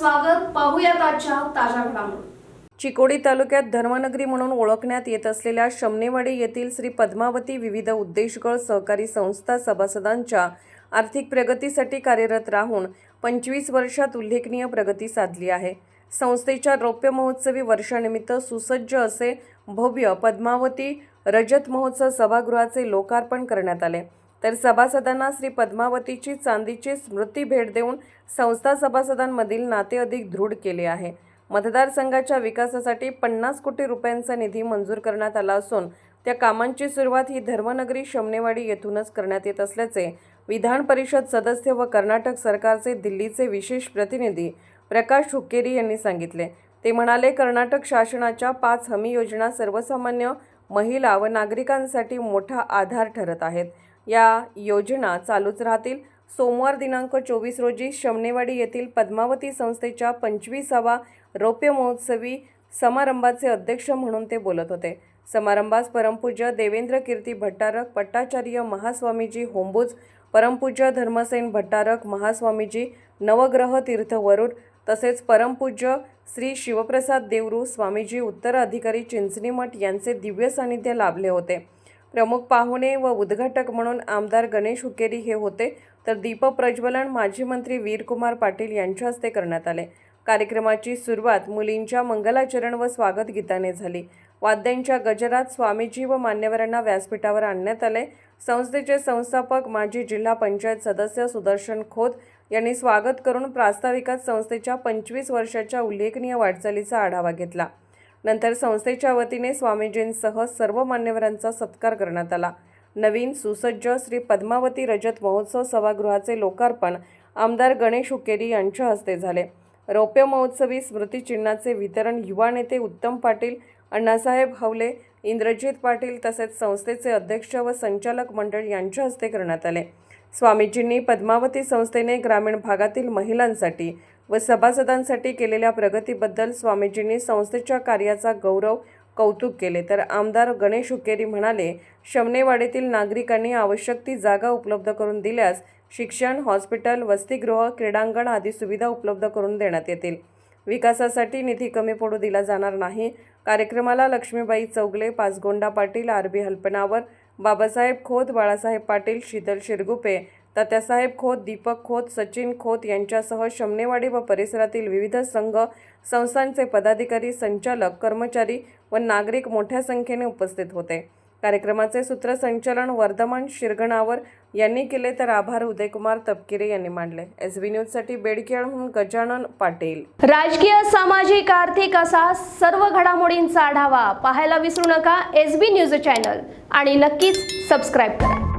स्वागत. पाहूयात आजच्या ताज्या घडामोडी. चिकोडी तालुक्यात धर्मनगरी म्हणून ओळखण्यात येत असलेल्या शमनेवाडी येथील श्री पद्मावती विविध उद्देशगळ सहकारी संस्था सभासदांच्या आर्थिक प्रगतीसाठी कार्यरत राहून पंचवीस वर्षात उल्लेखनीय प्रगती साधली आहे. संस्थेच्या रौप्य महोत्सवी वर्षानिमित्त सुसज्ज असे भव्य पद्मावती रजत महोत्सव सभागृहाचे लोकार्पण करण्यात आले. तर सभासदांना श्री पद्मावतीची चांदीची स्मृती भेट देऊन संस्था सभासदांमधील नाते अधिक दृढ केले आहे. मतदारसंघाच्या विकासासाठी पन्नास कोटी रुपयांचा निधी मंजूर करण्यात आला असून त्या कामांची सुरुवात ही धर्मनगरी शमनेवाडी येथूनच करण्यात येत असल्याचे विधान परिषद सदस्य व कर्नाटक सरकारचे दिल्लीचे विशेष प्रतिनिधी प्रकाश हुक्केरी यांनी सांगितले. ते म्हणाले कर्नाटक शासनाच्या पाच हमी योजना सर्वसामान्य महिला व नागरिकांसाठी मोठा आधार ठरत आहेत. या योजना चालूच राहतील. सोमवार दिनांक चोवीस रोजी शमनेवाडी येथील पद्मावती संस्थेच्या पंचवीसावा रौप्य महोत्सवी समारंभाचे अध्यक्ष म्हणून ते बोलत होते. समारंभास परमपूज्य देवेंद्र कीर्ती भट्टारक पट्टाचार्य महास्वामीजी होंबुज परमपूज्य धर्मसेन भट्टारक महास्वामीजी नवग्रह तीर्थ वरुड तसेच परमपूज्य श्री शिवप्रसाद देवरू स्वामीजी उत्तराधिकारी चिंचणीमठ यांचे दिव्य सानिध्य लाभले होते. प्रमुख पाहुणे व उद्घाटक म्हणून आमदार गणेश हुकेरी हे होते. तर दीपप्रज्वलन माजी मंत्री वीरकुमार पाटील यांच्या हस्ते करण्यात आले. कार्यक्रमाची सुरुवात मुलींच्या मंगलाचरण व स्वागत गीताने झाली. वाद्यांच्या गजरात स्वामीजी व मान्यवरांना व्यासपीठावर आणण्यात आले. संस्थेचे संस्थापक माजी जिल्हा पंचायत सदस्य सुदर्शन खोत यांनी स्वागत करून प्रास्ताविकात संस्थेच्या पंचवीस वर्षाच्या उल्लेखनीय वाटचालीचा आढावा घेतला. नंतर संस्थेच्या वतीने स्वामीजींसह सर्व मान्यवरांचा सत्कार करण्यात आला. नवीन सुसज्ज श्री पद्मावती रजत महोत्सव सभागृहाचे लोकार्पण आमदार गणेश हुकेरी यांच्या हस्ते झाले. रौप्य महोत्सवी स्मृतिचिन्हाचे वितरण युवा नेते उत्तम पाटील अण्णासाहेब हवले इंद्रजित पाटील तसेच संस्थेचे अध्यक्ष व संचालक मंडळ यांच्या हस्ते करण्यात आले. स्वामीजींनी पद्मावती संस्थेने ग्रामीण भागातील महिलांसाठी व सभासदांसाठी केलेल्या प्रगतीबद्दल स्वामीजींनी संस्थेच्या कार्याचा गौरव कौतुक केले. तर आमदार गणेश हुकेरी म्हणाले शमनेवाडीतील नागरिकांनी आवश्यक ती जागा उपलब्ध करून दिल्यास शिक्षण हॉस्पिटल वसतिगृह क्रीडांगण आदी सुविधा उपलब्ध करून देण्यात येतील. विकासासाठी निधी कमी पडू दिला जाणार नाही. कार्यक्रमाला लक्ष्मीबाई चौगले पाचगोंडा पाटील आर बी हलपनावर बाबासाहेब खोत बाळासाहेब पाटील शीतल शिरगुपे तात्यासाहेब खोत दीपक खोत सचिन खोत यांच्यासह शमनेवाडी व परिसरातील विविध संघ संस्थांचे पदाधिकारी संचालक कर्मचारी व नागरिक मोठ्या संख्येने उपस्थित होते. कार्यक्रमाचे सूत्रसंचालन वर्धमान शिरगणावर यांनी केले तर आभार उदयकुमार तपकिरे यांनी मांडले. एस बी न्यूजसाठी बेडखेळहून गजानन पाटील. राजकीय सामाजिक आर्थिक असा सर्व घडामोडींचा आढावा पाहायला विसरू नका एस बी न्यूज चॅनल आणि नक्कीच सबस्क्राईब करा.